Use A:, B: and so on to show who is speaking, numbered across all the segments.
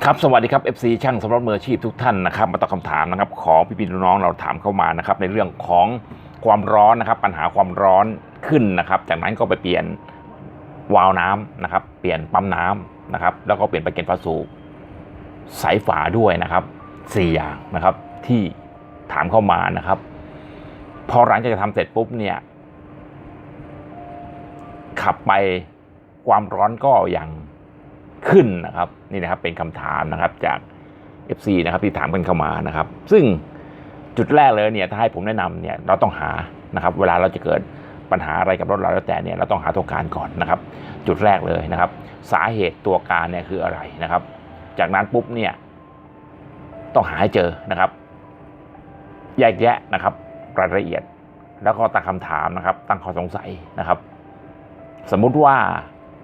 A: ครับสวัสดีครับ FC ช่างสำรวจมืออาชีพทุกท่านนะครับมาตอบคำถามนะครับของพี่พี่น้องๆเราถามเข้ามานะครับในเรื่องของความร้อนนะครับ ปัญหาความร้อนขึ้นนะครับ จากนั้นก็ไปเปลี่ยนวาล์วน้ำนะครับ เปลี่ยนปั๊มน้ำนะครับ แล้วก็เปลี่ยนไปเกนฟาสูบสายฝาด้วยนะครับสี่อย่างนะครับที่ถามเข้ามานะครับ พอหลังจากจะทำเสร็จปุ๊บเนี่ยขับไปความร้อนก็ยัง ขึ้นนะครับนี่นะครับเป็นคำถามนะครับจาก FC นะครับที่ถามกันเข้ามานะครับ ซึ่งจุดแรกเลยเนี่ยถ้าให้ผมแนะนำเนี่ยเราต้องหานะครับเวลาเราจะเกิดปัญหาอะไรกับรถเราแล้วแต่เนี่ยเราต้องหาตัวการก่อนนะครับ จุดแรกเลยนะครับ สาเหตุตัวการเนี่ยคืออะไรนะครับ จากนั้นปุ๊บเนี่ยต้องหาให้เจอนะครับ แยกแยะนะครับรายละเอียด แล้วก็ตั้งคำถามนะครับ ตั้งข้อสงสัยนะครับ สมมุติว่า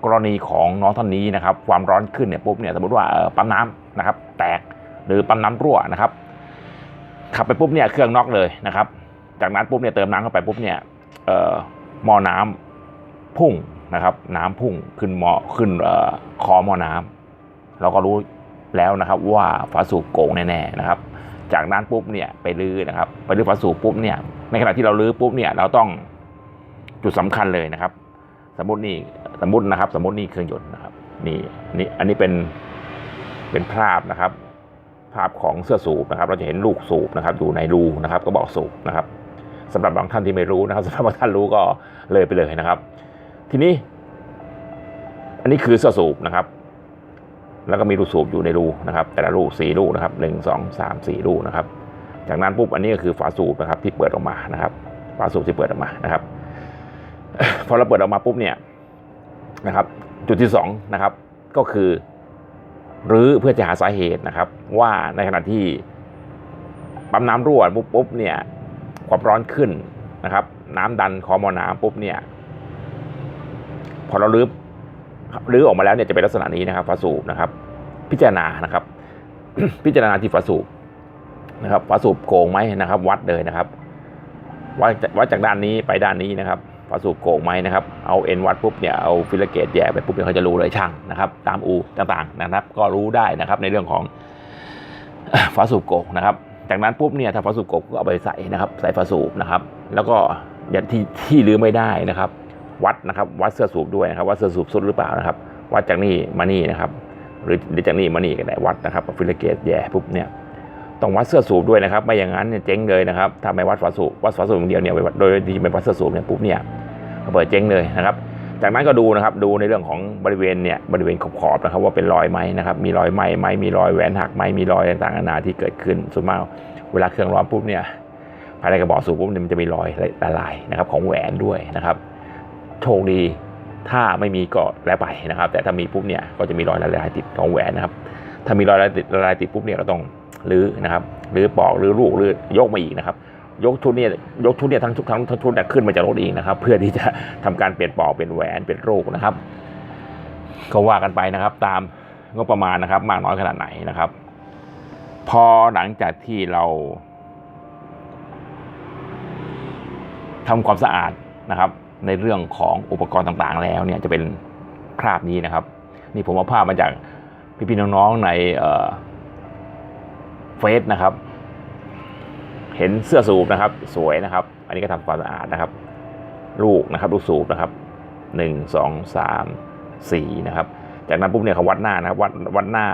A: กรณีของน้องท่านนี้นะครับ ความร้อนขึ้นเนี่ยปุ๊บเนี่ยสมมติว่าปั๊มน้ำนะครับ แตกหรือปั๊มน้ำรั่วนะครับ ขับไปปุ๊บเนี่ยเครื่องน็อกเลยนะครับ จากนั้นปุ๊บเนี่ยเติมน้ำเข้าไปปุ๊บเนี่ยเอ่อหม้อน้ำพุ่งนะครับ น้ำพุ่งขึ้นหม้อขึ้นออคอหม้อน้ำเราก็รู้แล้วนะครับว่าฝาสูบโกงแน่ๆนะครับ จากนั้นปุ๊บเนี่ยไปลื้อนะครับ ไปลื้อฝาสูบปุ๊บเนี่ยในขณะที่เราลื้อปุ๊บเนี่ยเราต้องจุดสำคัญเลยนะครับ สมมตินี่สมมตินะครับ สมมตินี่เครื่องยนต์นะครับ นี่นี่อันนี้เป็นเป็นภาพนะครับ ภาพของเสื้อสูบนะครับ เราจะเห็นลูกสูบนะครับ อยู่ในรูนะครับ ก็บอกสูบนะครับสำหรับบางท่านที่ไม่รู้นะครับสำหรับบางท่านรู้ก็เลยไปเลยนะครับ ทีนี้ อันนี้คือเสื้อสูบนะครับ แล้วก็มีลูกสูบอยู่ในรูนะครับ แต่ละลูสี่ลูกนะครับหนึ่งสองสามสี่ลูกนะครับ จากนั้นปุ๊บอันนี้ก็คือฝาสูบนะครับ ที่เปิดออกมานะครับ ฝาสูบที่เปิดออกมานะครับ พอเราเปิดออกมาปุ๊บเนี่ยนะครับ จุดที่สองนะครับก็คือรื้อเพื่อจะหาสาเหตุนะครับ ว่าในขณะที่ปั๊มน้ำรั่วปุ๊บปุ๊บเนี่ยความร้อนขึ้นนะครับ น้ำดันคอมอน้ำปุ๊บเนี่ยพอเรารื้อรื้อออกมาแล้วเนี่ยจะเป็นลักษณะนี้นะครับฝาสูบนะครับ พิจารณานะครับ พิจารณาที่ฝาสูบนะครับฝาสูบโกงไหมนะครับ วัดเลยนะครับวัดวัดจากด้านนี้ไปด้านนี้นะครับ ฝาสูบโกงไหมนะครับ เอาเอ็นวัดปุ๊บเนี่ย เอาฟิลเกตแย่ไปปุ๊บเนี่ยเขาจะรู้เลยช่างนะครับ ตามอูต่างๆนะครับ ก็รู้ได้นะครับในเรื่องของฝาสูบโกงนะครับ จากนั้นปุ๊บเนี่ยถ้าฝาสูบโกงก็เอาไปใส่นะครับ ใส่ฝาสูบนะครับ แล้วก็อย่างที่ที่ลืมไม่ได้นะครับ วัดนะครับ วัดเสื้อสูบด้วยนะครับว่าเสื้อสูบสุดหรือเปล่านะครับ วัดจากนี่มานี่นะครับ หรือหรือจากนี่มานี่ก็ได้วัดนะครับฟิลเกตแย่ปุ๊บเนี่ยต้องวัดเสื้อสูบด้วยนะครับ ไม่อย่างนั้นเนี่ยเจ๊งเลยนะครับถ้าไม่วัดฝาสูบวัดฝาสูบอย่างเดียวเนี่ยโดยที่ไม่วัดเสื้อสูบเนี่ยปุ๊บเนี่ย เปิดเจ๊งเลยนะครับ จากนั้นก็ดูนะครับดูในเรื่องของบริเวณเนี่ยบริเวณขอบๆนะครับว่าเป็นรอยไหมนะครับมีรอยไหมไหมมีรอยแหวนหักไหมมีรอยต่างๆนานาที่เกิดขึ้นส่วนมากเวลาเครื่องร้อนปุ๊บเนี่ยภายในกระบอกสูบปุ๊บเนี่ยมันจะมีรอยละลายนะครับของแหวนด้วยนะครับโชคดีถ้าไม่มีก็แล้วไปนะครับ แต่ถ้ามีปุ๊บเนี่ยก็จะมีรอยละลายติดของแหวนนะครับ ถ้ามีรอยละลายติดละลายติดปุ๊บเนี่ยเราต้องรื้อนะครับรื้อปอกรื้อลูกรื้อยกมาอีกนะครับ ยกชุดเนี่ยยกชุดเนี่ยทั้งทุกทั้งทั้งชุดเนี่ยขึ้นมาจากรถเองนะครับ เพื่อที่จะทำการเปลี่ยนปอกเป็นแหวนเป็นลูกนะครับก็ว่ากันไปนะครับ ตามงบประมาณนะครับ มากน้อยขนาดไหนนะครับ พอหลังจากที่เราทำความสะอาดนะครับ ในเรื่องของอุปกรณ์ต่างๆ แล้วเนี่ยจะเป็นคราบนี้นะครับ นี่ผมเอาภาพมาจากพี่ๆน้องๆในเฟซนะครับ เห็นเสื้อสูบนะครับ สวยนะครับ อันนี้ก็ทำความสะอาดนะครับ ลูกนะครับ ลูกสูบนะครับหนึ่งสองสามสี่นะครับ จากนั้นปุ๊บเนี่ยเขาวัดหน้านะครับ วัดวัดหน้า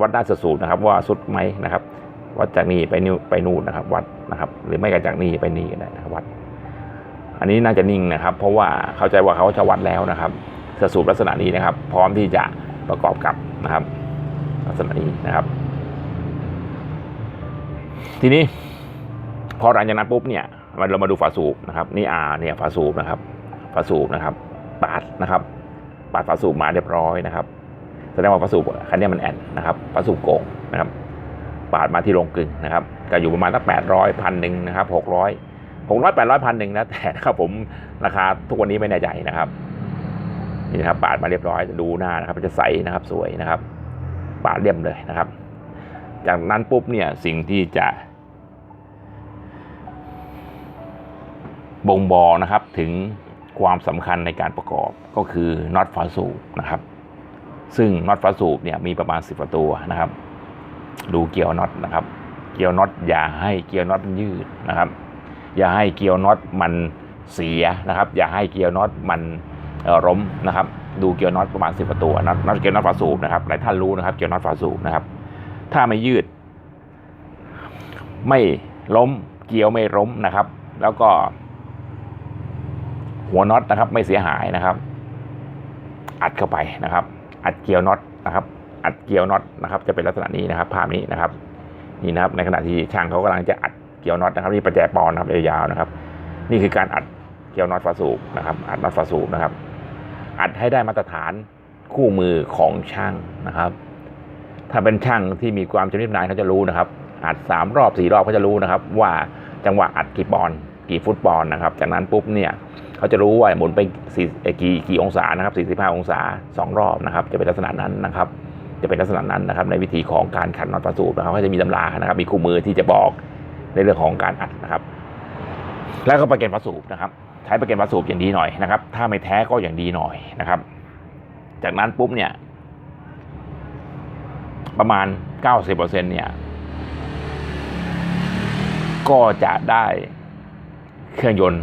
A: วัดหน้าเสื้อสูบนะครับ ว่าสุดไหมนะครับ วัดจากนี่ไปนิ้วไปนู่นนะครับ วัดนะครับ หรือไม่ก็จากนี่ไปนี่ก็ได้นะครับวัด อันนี้น่าจะนิ่งนะครับ เพราะว่าเข้าใจว่าเขาจะวัดแล้วนะครับเสื้อสูบลักษณะนี้นะครับ พร้อมที่จะประกอบกับนะครับ ลักษณะนี้นะครับ ทีนี้ พอหลังจากนั้นปุ๊บเนี่ยมันเรามาดูฝาสูบนะครับนี่อาเนี่ยฝาสูบนะครับฝาสูบนะครับปาดนะครับปาดฝาสูบมาเรียบร้อยนะครับแสดงว่าฝาสูบคันนี้มันแอนนะครับฝาสูบโกงนะครับปาดมาที่โรงกลึงนะครับก็อยู่ประมาณสักแปดร้อยพันหนึ่งนะครับหกร้อยหกร้อยแปดร้อยพันหนึ่งนะแต่นะครับผมราคาทุกวันนี้ไม่แน่ใจนะครับนี่นะครับปาดมาเรียบร้อยดูหน้านะครับจะใสนะครับสวยนะครับ ปาดเรียบเลยนะครับ จากนั้นปุ๊บเนี่ยสิ่งที่จะ บ่งบอกนะครับถึงความสำคัญในการประกอบก็คือน็อตฝาสูบนะครับ ซึ่งน็อตฝาสูบเนี่ยมีประมาณสิบตัวนะครับ ดูเกี่ยวน็อตนะครับ เกี่ยวน็อตอย่าให้เกี่ยวน็อตมันยืดนะครับ อย่าให้เกี่ยวน็อตมันเสียนะครับ อย่าให้เกี่ยวน็อตมันเอ่อล้มนะครับ ดูเกี่ยวน็อตประมาณสิบตัวน็อตน็อตเกี่ยวน็อตฝาสูบนะครับหลายท่านรู้นะครับ เกี่ยวน็อตฝาสูบนะครับ ถ้าไม่ยืด ไม่ล้มเกี่ยวไม่ล้มนะครับ แล้วก็ หัวน็อตนะครับ ไม่เสียหายนะครับ อัดเข้าไปนะครับ อัดเกียวน็อตนะครับ อัดเกียวน็อตนะครับ จะเป็นลักษณะนี้นะครับ ภาพนี้นะครับ นี่นะครับ ในขณะที่ช่างเขากำลังจะอัดเกียวน็อตนะครับนี่ประแจปอนนะครับยาวๆนะครับ นี่คือการอัดเกียวน็อตฝาสูบนะครับ อัดน็อตฝาสูบนะครับ อัดให้ได้มาตรฐานคู่มือของช่างนะครับ ถ้าเป็นช่างที่มีความชำนิชำนาญเขาจะรู้นะครับ อัดสามรอบสี่รอบเขาจะรู้นะครับ ว่าจังหวะอัดกี่ปอนกี่ฟุตบอลนะครับ จากนั้นปุ๊บเนี่ย เขาจะรู้ว่าหมุนไปสี่กี่กี่องศานะครับ 45 องศาสองรอบนะครับ จะเป็นลักษณะนั้นนะครับ จะเป็นลักษณะนั้นนะครับ ในวิธีของการขันน็อตประสูบนะครับเขาจะมีตำรานะครับ มีคู่มือที่จะบอกในเรื่องของการอัดนะครับ แล้วก็ประเก็นประสูบนะครับ ใช้ประเก็นประสูบอย่างดีหน่อยนะครับ ถ้าไม่แท้ก็อย่างดีหน่อยนะครับ จากนั้นปุ๊บเนี่ย ประมาณ 90%เนี่ยก็จะได้เครื่องยนต์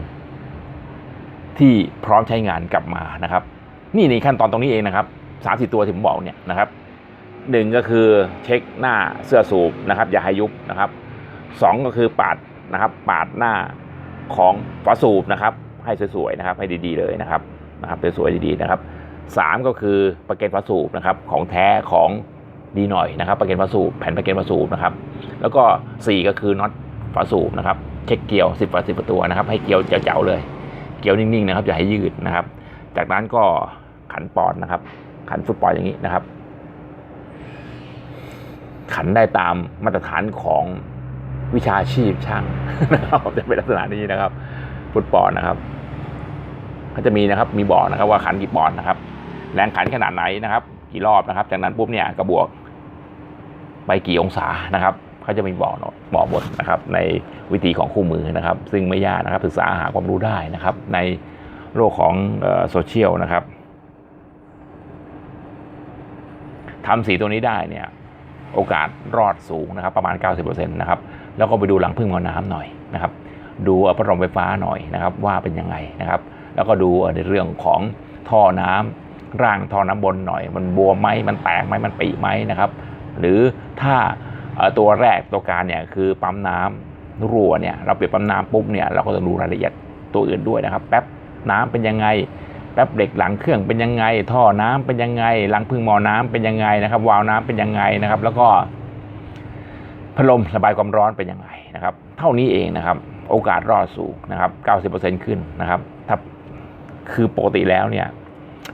A: ที่พร้อมใช้งานกลับมานะครับ นี่ในขั้นตอนตรงนี้เองนะครับสามสิตัวที่ผมบอกเนี่ยนะครับหนึ่งก็คือเช็คหน้าเสื้อสูบนะครับ อย่าให้ยุบนะครับสองก็คือปาดนะครับ ปาดหน้าของฝาสูบนะครับ ให้สวยๆนะครับ ให้ดีๆเลยนะครับนะครับสวยๆดีๆนะครับสามก็คือประเก็นฝาสูบนะครับ ของแท้ของดีหน่อยนะครับประเก็นฝาสูบแผ่นประเก็นฝาสูบนะครับ แล้วก็สี่ก็คือน็อตฝาสูบนะครับ เช็คเกี่ยวสิบฝาสิบตัวนะครับ ให้เกี่ยวเจ๋วๆเลย เกี่ยวนิ่งๆนะครับอย่าให้ยืดนะครับ จากนั้นก็ขันปอนด์นะครับ ขันฟุตปอนด์อย่างนี้นะครับ ขันได้ตามมาตรฐานของวิชาชีพช่างนะครับจะเป็นลักษณะนี้นะครับ ฟุตปอนด์นะครับก็จะมีนะครับ มีบอกนะครับว่าขันกี่ปอนด์นะครับ แรงขันขนาดไหนนะครับ กี่รอบนะครับ จากนั้นปุ๊บเนี่ยกระบวก ไปกี่องศานะครับ เขาจะมีบอกเนาะบอกหมดนะครับในวิธีของคู่มือนะครับ ซึ่งไม่ยากนะครับศึกษาหาความรู้ได้นะครับ ในโลกของโซเชียลนะครับทำสีตัวนี้ได้เนี่ยโอกาสรอดสูงนะครับ ประมาณ 90%นะครับแล้วก็ไปดูหลังพึ่งมอน้ำหน่อยนะครับ ดูพัดลมไฟฟ้าหน่อยนะครับ ว่าเป็นยังไงนะครับ แล้วก็ดูในเรื่องของท่อน้ำร่างท่อน้ำบนหน่อย มันบวมไหมมันแตกไหมมันปีไหมนะครับ หรือถ้า ตัวแรกตัวการเนี่ยคือปั๊มน้ำรั่วเนี่ยเราเปลี่ยนปั๊มน้ำปุ๊บเนี่ยเราก็ต้องดูรายละเอียดตัวอื่นด้วยนะครับ แป๊บน้ำเป็นยังไง แป๊บเหล็กหลังเครื่องเป็นยังไง ท่อน้ำเป็นยังไงหลังพึ่งมอน้ำเป็นยังไงนะครับ วาล์วน้ำเป็นยังไงนะครับ แล้วก็พัดลมระบายความร้อนเป็นยังไงนะครับ เท่านี้เองนะครับ โอกาสรอดสูงนะครับ 90%ขึ้นนะครับ ถ้าคือปกติแล้วเนี่ย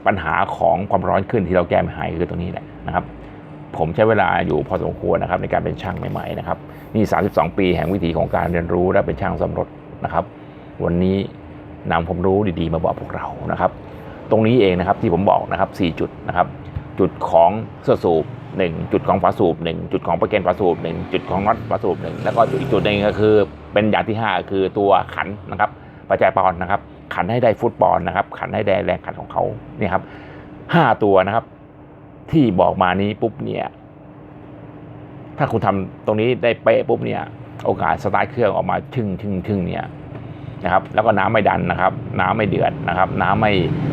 A: ปัญหาของความร้อนขึ้นที่เราแก้ไม่หายคือตรงนี้แหละนะครับ ผมใช้เวลาอยู่พอสมควรนะครับในการเป็นช่างใหม่ๆนะครับนี่ 32 ปีแห่งวิถีของการเรียนรู้และเป็นช่างซ่อมรถนะครับ วันนี้นำความรู้ดีๆ มาบอกพวกเรานะครับ ตรงนี้เองนะครับที่ผมบอกนะครับ 4 จุดนะครับ จุดของเสื้อสูบ1จุดของฝาสูบ1จุดของประเกนฝาสูบ1จุดของน็อตฝาสูบ1แล้วก็จุดอีกจุดหนึ่งก็คือเป็นอย่างที่ 5 คือตัวขันนะครับประแจปอนนะครับ ขันให้ได้ฟุตบอลนะครับ ขันให้ได้แรงขันของเขาเนี่ยครับห้าตัวนะครับ ที่บอกมานี้ปุ๊บเนี่ย ถ้าคุณทำตรงนี้ได้เป๊ะปุ๊บเนี่ย โอกาสสตาร์ทเครื่องออกมาชึ่งชึ่งชึ่งเนี่ยนะครับ แล้วก็น้ำไม่ดันนะครับ น้ำไม่เดือดนะครับ น้ำไม่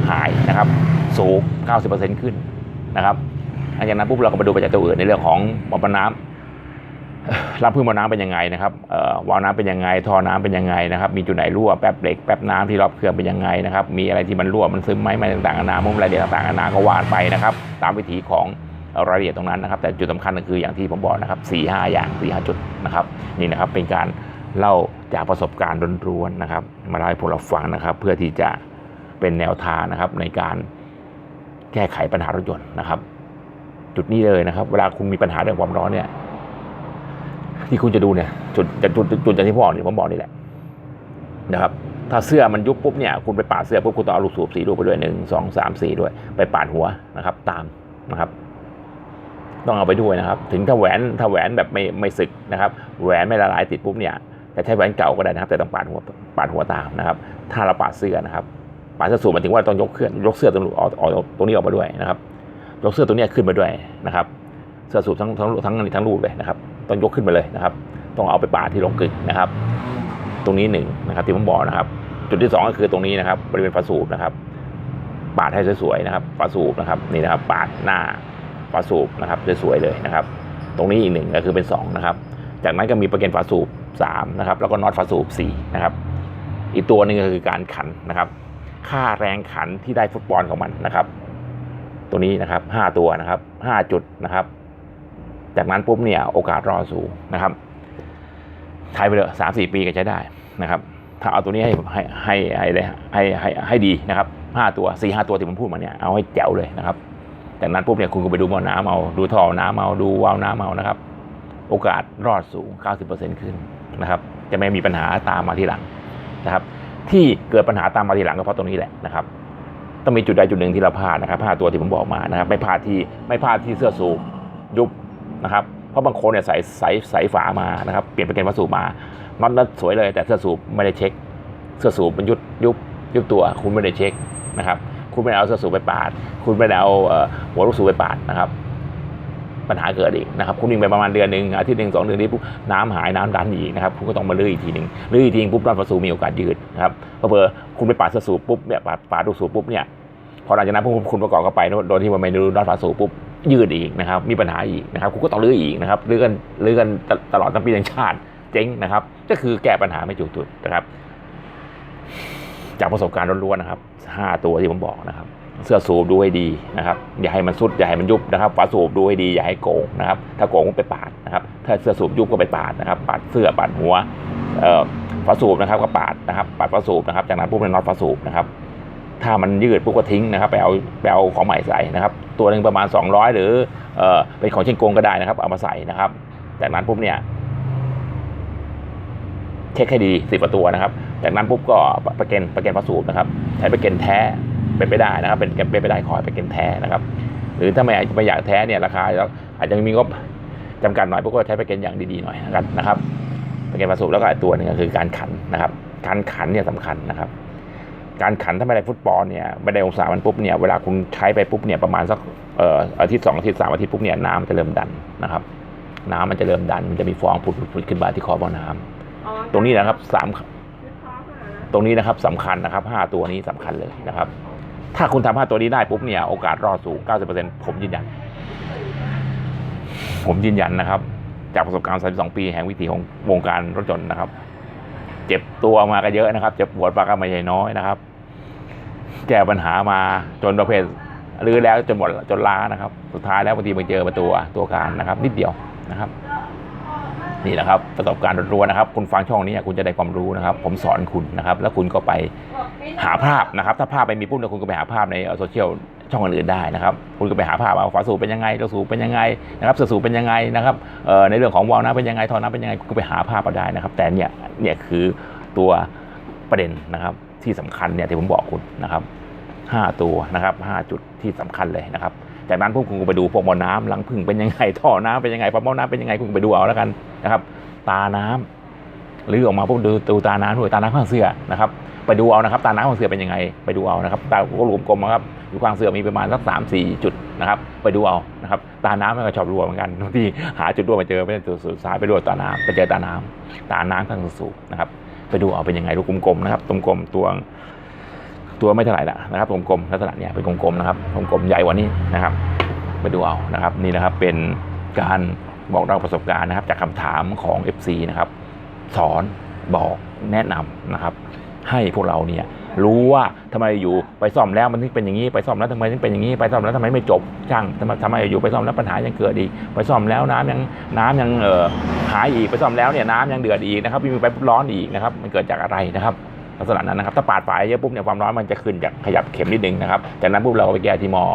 A: หายนะครับ สูง 90%ขึ้นนะครับหลังจากนั้นปุ๊บเราก็มาดูปัจจัยตัวอื่นในเรื่องของปอมน้ำ รับพึ่งมอน้ำเป็นยังไงนะครับวาล์วน้ำเป็นยังไงท่อน้ำเป็นยังไงนะครับ มีจุดไหนรั่วแป๊บเหล็กแป๊บน้ำที่รอบเครื่องเป็นยังไงนะครับ มีอะไรที่มันรั่วมันซึมไหมอะไรต่างๆนานามุมรายละเอียดต่างๆนานาก็วาดไปนะครับ ตามวิถีของรายละเอียดตรงนั้นนะครับ แต่จุดสำคัญก็คืออย่างที่ผมบอกนะครับ4ี่ห้าอย่าง4ี่ห้าจุดนะครับ นี่นะครับเป็นการเล่าจากประสบการณ์ล้วนๆนะครับ มาเล่าให้พวกเราฟังนะครับ เพื่อที่จะเป็นแนวทางนะครับในการแก้ไขปัญหารถยนต์นะครับ จุดนี้เลยนะครับ เวลาคุณมีปัญหาเรื่องความร้อนเนี่ย ที่คุณจะดูเนี่ยจุดจุดจุดจุดอย่างที่ผมบอกนี่ผมบอกนี่แหละนะครับ ถ้าเสื้อมันยุบปุ๊บเนี่ยคุณไปปาดเสื้อปุ๊บคุณต้องเอาลูกสูบสีลูกไปด้วยหนึ่งสองสามสี่ด้วย ไปปาดหัวนะครับ ตามนะครับ ต้องเอาไปด้วยนะครับ ถึงถ้าแหวนถ้าแหวนแบบไม่ไม่สึกนะครับ แหวนไม่ละลายติดปุ๊บเนี่ยจะใช้แหวนเก่าก็ได้นะครับ แต่ต้องปาดหัวปาดหัวตามนะครับ ถ้าเราปาดเสื้อนะครับปาดเสื้อสูบหมายถึงว่าต้องยกเครื่องยกเสื้อตรงออกออกตรงนี้ออกมาด้วยนะครับ ยกเสื้อตัวนี้ขึ้นมาด้วยนะครับ เสื้อสูบทั้งทั้งทั้งทั้งรูปเลยนะครับ ต้องยกขึ้นมาเลยนะครับ ต้องเอาไปปาดที่ลงกึ่งนะครับ ตรงนี้หนึ่งนะครับ ที่ผมบอกนะครับ จุดที่สองก็คือตรงนี้นะครับบริเวณฝาสูบนะครับปาดให้สวยๆนะครับฝาสูบนะครับนี่นะครับปาดหน้าฝาสูบนะครับสวยๆเลยนะครับ ตรงนี้อีกหนึ่งก็คือเป็นสองนะครับ จากนั้นก็มีประเก็นฝาสูบสามนะครับแล้วก็น็อตฝาสูบสี่นะครับอีกตัวหนึ่งก็คือการขันนะครับ ค่าแรงขันที่ได้ฟุตบอลของมันนะครับ ตัวนี้นะครับห้าตัวนะครับห้าจุดนะครับ จากนั้นปุ๊บเนี่ยโอกาสรอดสูงนะครับใช้ไปเลยสามสี่ปีก็ใช้ได้นะครับ ถ้าเอาตัวนี้ให้ให้ให้ให้เลยให้ให้ให้ดีนะครับห้าตัวสี่ห้าตัวที่ผมพูดมาเนี่ยเอาให้แจ๋วเลยนะครับ จากนั้นปุ๊บเนี่ยคุณก็ไปดูหม้อน้ำเอาดูท่อน้ำเอาดูวาล์วน้ำเอานะครับ โอกาสรอดสูง 90%ขึ้นนะครับ จะไม่มีปัญหาตามมาทีหลังนะครับ ที่เกิดปัญหาตามมาทีหลังก็เพราะตรงนี้แหละนะครับต้องมีจุดใดจุดหนึ่งที่เราพลาดนะครับพลาดตัวที่ผมบอกมานะครับ ไม่พลาดที่ไม่พลาดที่เสื้อสูบยุบ นะครับเพราะบางคนเนี่ยใส่ใส่ใส่ฝามานะครับเปลี่ยนเป็นเกนวัสดุมาน็อตนั้นสวยเลยแต่เสื้อสูบไม่ได้เช็ค เสื้อสูบมันยุบยุบยุบตัวคุณไม่ได้เช็คนะครับคุณไม่ได้เอาเสื้อสูบไปปาด คุณไม่ได้เอาหัวลูกสูบไปปาดนะครับปัญหาเกิดอีกนะครับคุณวิ่งไปประมาณเดือนหนึ่งอาทิตย์หนึ่งสองเดือนนี้ปุ๊บน้ำหายน้ำดันอีกนะครับคุณก็ต้องมาลื้ออีกทีหนึ่งลื้ออีกทีปุ๊บน็อตฝาสูบมีโอกาสยืดนะครับเพอเพอคุณไปปาดเสื้อสูบปุ๊บเนี่ยปาดปาดลูกสูบปุ๊บเนี่ยพอหลังจากนั้นพวกคุณประกอบเข้าไปโดยที่มันไม่รู้น็อตฝาสูบปุ๊บ ยืดอีกนะครับ มีปัญหาอีกนะครับคุณก็ต้องลื้ออีกนะครับลื้อกันลื้อกันตลอดทั้งปีทั้งชาติเจ๊งนะครับ ก็คือแก้ปัญหาไม่ถูกจุดนะครับ จากประสบการณ์ล้วนๆนะครับห้าตัวที่ผมบอกนะครับ เสื้อสูบดูให้ดีนะครับ อย่าให้มันสุดอย่าให้มันยุบนะครับฝาสูบดูให้ดีอย่าให้โกงนะครับ ถ้าโกงก็ไปปาดนะครับ ถ้าเสื้อสูบยุบก็ไปปาดนะครับ ปาดเสื้อปาดหัวเอ่อฝาสูบนะครับก็ปาดนะครับ ปาดฝาสูบนะครับ จากนั้นปุ๊บเป็นน็อตฝาสูบนะครับ ถ้ามันยืดปุ๊บก็ทิ้งนะครับไปเอาไปเอาของใหม่ใส่นะครับ ตัวหนึ่งประมาณ 200 หรือเอ่อเป็นของเช่นโกงก็ได้นะครับเอามาใส่นะครับ จากนั้นปุ๊บเนี่ยเช็คให้ดีสิบตัวนะครับ จากนั้นปุ๊บก็ประเก็นประเก็นฝาสูบนะครับใช้ประเก็นแท้เป็นไปได้นะครับ เป็นเป็นไปได้ขอประเก็นแท้นะครับ หรือถ้าไม่ไม่อยากแท้เนี่ยราคาอาจจะมีงบจำกัดหน่อยพวกก็ใช้ประเก็นอย่างดีๆหน่อยนะครับนะครับประเก็นฝาสูบแล้วก็อีกตัวหนึงก็คือการขันนะครับ การขันเนี่ยสำคัญนะครับ การขันถ้าไม่ได้ฟุตบอลเนี่ยไม่ได้องศามันปุ๊บเนี่ยเวลาคุณใช้ไปปุ๊บเนี่ยประมาณสักเอ่ออาทิตย์สองอาทิตย์สามอาทิตย์ปุ๊บเนี่ยน้ำมันจะเริ่มดันนะครับ น้ำมันจะเริ่มดัน มันจะมีฟองผุดๆขึ้นมาที่คอบ่อน้ำ
B: อ๋อ
A: ตรงนี้นะครับสาม
B: วิเคราะห์มา
A: ตรงนี้นะครับสำคัญนะครับห้าตัวนี้สำคัญเลยนะครับ ถ้าคุณทำห้าตัวนี้ได้ปุ๊บเนี่ยโอกาสรอดสูง90%ผมยืนยัน ผมยืนยันนะครับ จากประสบการณ์32ปีแห่งวิถีของวงการรถยนต์นะครับ เจ็บตัวมาก็เยอะนะครับเจ็บปวดมาก็ไม่ใช่น้อยนะครับ แก้ปัญหามาจนประเภทรื้อแล้วจนหมดจนล้านะครับ สุดท้ายแล้วบางทีมาเจอมาตัวตัวการนะครับ นิดเดียวนะครับ นี่แหละครับ ประสบการณ์ล้วนๆนะครับ คุณฟังช่องนี้คุณจะได้ความรู้นะครับ ผมสอนคุณนะครับ แล้วคุณก็ไปหาภาพนะครับ ถ้าภาพไม่มีปุ๊บเนี่ยคุณก็ไปหาภาพในโซเชียล ช่องอื่นๆได้นะครับ คุณก็ไปหาภาพว่าฝาสูบเป็นยังไงตัวสูบเป็นยังไงนะครับเสือสูบเป็นยังไงนะครับในเรื่องของวาล์วน้ำเป็นยังไงท่อน้ำเป็นยังไงคุณก็ไปหาภาพมาได้นะครับ แต่เนี่ยเนี่ยคือตัวประเด็นนะครับที่สำคัญเนี่ยที่ผมบอกคุณนะครับห้าตัวนะครับห้าจุดที่สำคัญเลยนะครับ จากนั้นพวกคุณก็ไปดูพวกมอน้ำลังพึ่งเป็นยังไงท่อน้ำเป็นยังไงปั๊มหม้อน้ำเป็นยังไงคุณไปดูเอาแล้วกันนะครับ ตาน้ำหรือออกมาพวกดูดูตาน้ำด้วยตาน้ำข้างเสื้อนะครับ ไปดูเอานะครับตาน้ำข้างเสือเป็นยังไง ไปดูเอานะครับตาก็รวมกลมนะครับอยู่ข้างเสือมีประมาณสักสามสี่จุดนะครับไปดูเอานะครับตาน้ำมันก็ชอบรั่วเหมือนกันบางทีหาจุดรั่วมาเจอไม่ได้จุดสุดท้ายไปรั่วตาน้ำไปเจอตาน้ำตาน้ำข้างสูงนะครับไปดูเอาเป็นยังไงลูกกลมๆนะครับกลมตัวตัวไม่เท่าไหร่ละนะครับกลมๆลักษณะเนี้ยเป็นกลมๆนะครับกลมๆใหญ่กว่านี้นะครับ ไปดูเอานะครับนี่นะครับเป็นการบอกเล่าประสบการณ์นะครับ จากคำถามของ FC นะครับสอนบอกแนะนำนะครับ ให้พวกเราเนี่ยรู้ว่าทำไมอยู่ไปซ่อมแล้วมันถึงเป็นอย่างนี้ไปซ่อมแล้วทำไมถึงเป็นอย่างนี้ไปซ่อมแล้วทำไมไม่จบช่างทำไมทำไมอยู่ไปซ่อมแล้วปัญหายังเกิดอีกไปซ่อมแล้วน้ำยังน้ำยังเอ่อหายอีกไปซ่อมแล้วเนี่ยน้ำยังเดือดอีกนะครับมีไปร้อนอีกนะครับมันเกิดจากอะไรนะครับลักษณะนั้นนะครับถ้าปาดฝายเยอะปุ๊บเนี่ยความร้อนมันจะขึ้นจากขยับเข็มนิดนึงนะครับจากนั้นปุ๊บเราก็ไปแก้ที่หมอ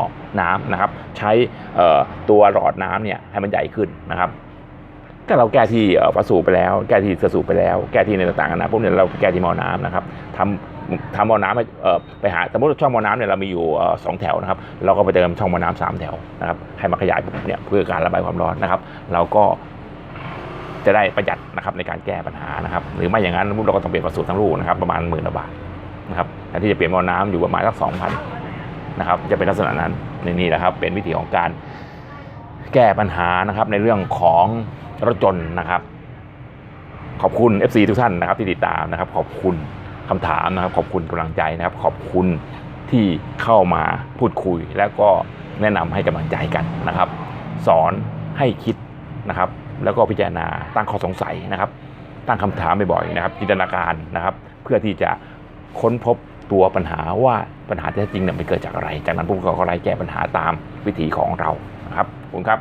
A: น้ำนะครับ ใช้เอ่อตัวหลอดน้ำเนี่ยให้มันใหญ่ขึ้นนะครับ ก็เราแก้ที่ฝาสูบไปแล้ว แก้ที่เสอสูบไปแล้ว แก้ที่ในต่างๆนะปุ๊บเนี่ยเราแก้ที่มอน้ำนะครับทำทำมอน้ำให้เอ่อไปหาสมมติช่องมอน้ำเนี่ยเรามีอยู่สองแถวนะครับ เราก็ไปเติมช่องมอน้ำสามแถวนะครับ ให้มันขยายเนี่ยเพื่อการระบายความร้อนนะครับ เราก็จะได้ประหยัดนะครับในการแก้ปัญหานะครับ หรือไม่อย่างนั้นเราก็ต้องเปลี่ยนฝาสูบทั้งลูกนะครับ ประมาณหมื่นบาทนะครับแทนที่จะเปลี่ยนมอน้ำอยู่ประมาณสักสองพันนะครับ จะเป็นลักษณะนั้นนี่นี่แหละครับ เป็นวิธีของการแก้ปัญหานะครับในเรื่องของ รถจนต์นะครับ ขอบคุณ FC ทุกท่านนะครับที่ติดตามนะครับ ขอบคุณคำถามนะครับ ขอบคุณกำลังใจนะครับ ขอบคุณที่เข้ามาพูดคุย แล้วก็แนะนำให้กำลังใจกันนะครับ สอนให้คิดนะครับ แล้วก็พิจารณาตั้งข้อสงสัยนะครับ ตั้งคำถามบ่อยๆนะครับจินตนาการนะครับ เพื่อที่จะค้นพบตัวปัญหาว่าปัญหาแท้จริงเนี่ยมันเกิดจากอะไร จากนั้นพวกเราก็ไล่แก้ปัญหาตามวิธีของเรานะครับขอบคุณครับ